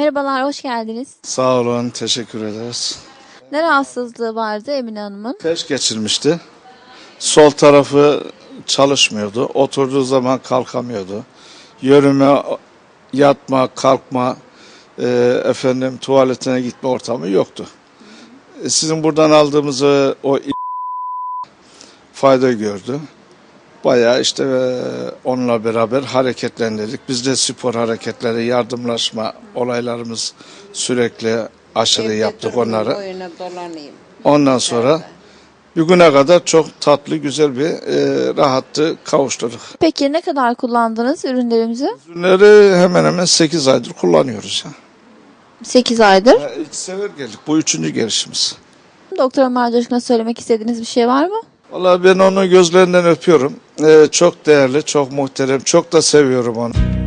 Merhabalar, hoş geldiniz. Sağ olun, teşekkür ederiz. Ne rahatsızlığı vardı Emine Hanım'ın? Felç geçirmişti. Sol tarafı çalışmıyordu. Oturduğu zaman kalkamıyordu. Yürüme, yatma, kalkma, e, efendim tuvaletine gitme ortamı yoktu. E, sizin buradan aldığımız o fayda gördü. Bayağı işte e, onunla beraber hareketlendirdik. Biz de spor hareketleri, yardımlaşma olaylarımız sürekli aşırı Evde yaptık durmayayım, onları. Dolanayım. Ondan sonra bugüne kadar çok tatlı, güzel bir e, rahattı kavuşturduk. Peki ne kadar kullandınız ürünlerimizi? Ürünleri hemen hemen 8 aydır kullanıyoruz. Ya. 8 aydır. Ya, İlk sefer geldik. Bu üçüncü gelişimiz. Doktor Ömer Coşkun'a söylemek istediğiniz bir şey var mı? Vallahi ben onu gözlerinden öpüyorum. E, çok değerli, çok muhterem, çok da seviyorum onu.